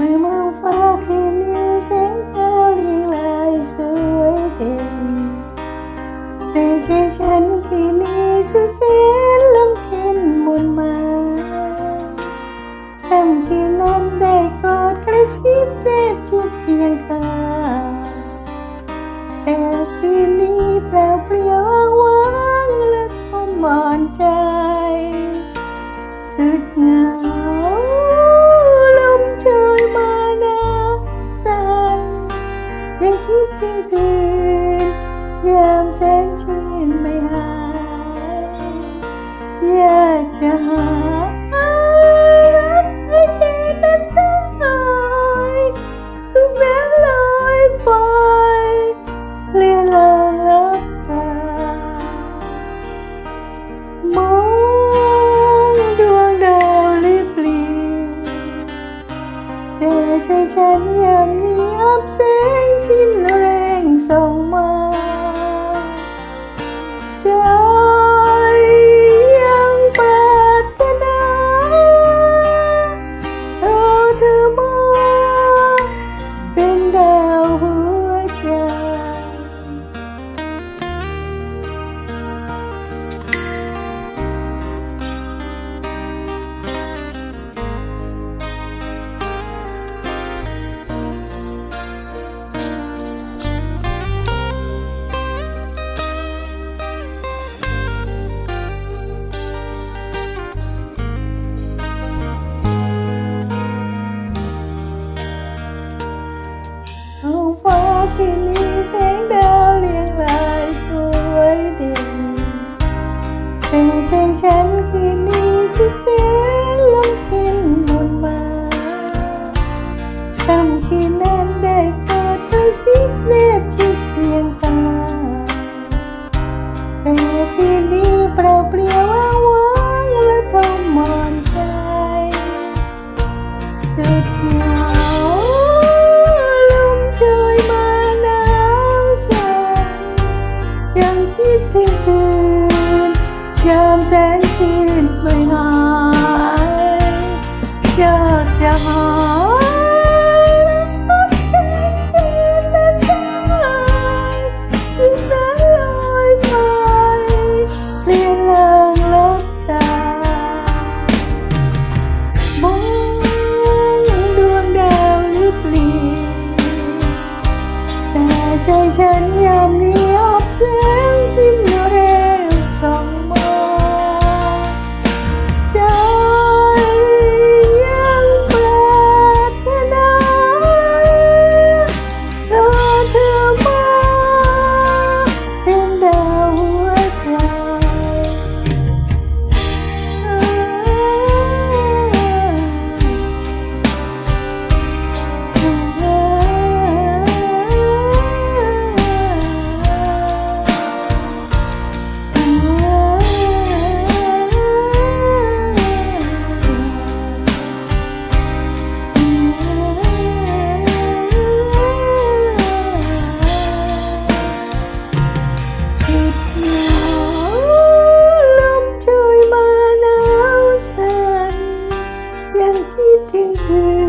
เมื่อมองฟ้าคืนนี้แสงดาวเรียงรายสวยเด่น แต่ใจฉันคืนนี้สุดแสนลำเค็นมุญมาค่ำคืนนั้นได้กอดกระซิบแนบชิดเกียงข้า ฉันยามนี้อับแสงสิ้นแรงส่องมาใจยังปราราเอาเธอมาเป็นดา walking อยหายอยากจะหายที่นั้นลอยไเปลี่ยนลางลบตามองดวงดาวหรือลี่แต่ใจฉันยามนี้ 一点点